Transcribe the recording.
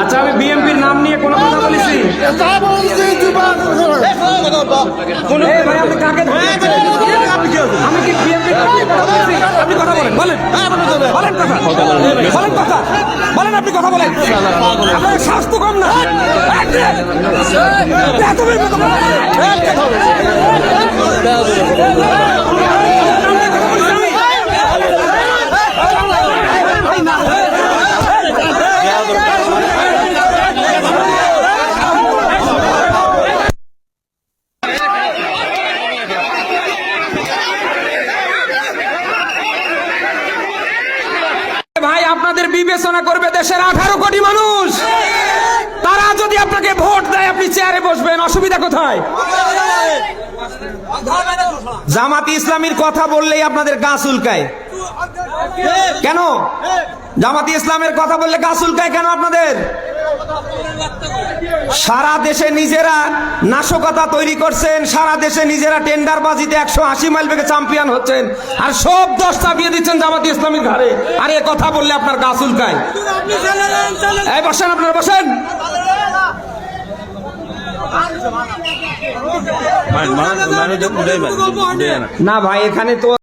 আচ্ছা আমি বিএমপির নাম নিয়ে কোনো কথা বলেছি? স্বাস্থ্য কম না এত বেশি কথা বলেন। ভাই, আপনাদের বিবেচনা করবে দেশের আঠারো কোটি মানুষ। তারা যদি আপনাকে ভোট দেয়, আপনি চেয়ারে বসবেন। অসুবিধা কোথায়? জামাত ইসলামীর কথা বললেই আপনাদের গা চুলকায়। কেন? জামাত ইসলামের কথা বললে গা চুলকায় কেন আপনাদের? সারা দেশে নিজেরা নাশকতা তৈরি করছেন সারা দেশে নিজেরা টেন্ডার বাজিতে একশো আশি মাইল বেগে চ্যাম্পিয়ন হচ্ছেন আর সব দশ চাপিয়ে দিচ্ছেন জামাতি ইসলামীর ঘাড়ে। আর এ কথা বললে আপনার গা চুলকায়। এই বসেন আপনারা বসেন। না ভাই এখানে তো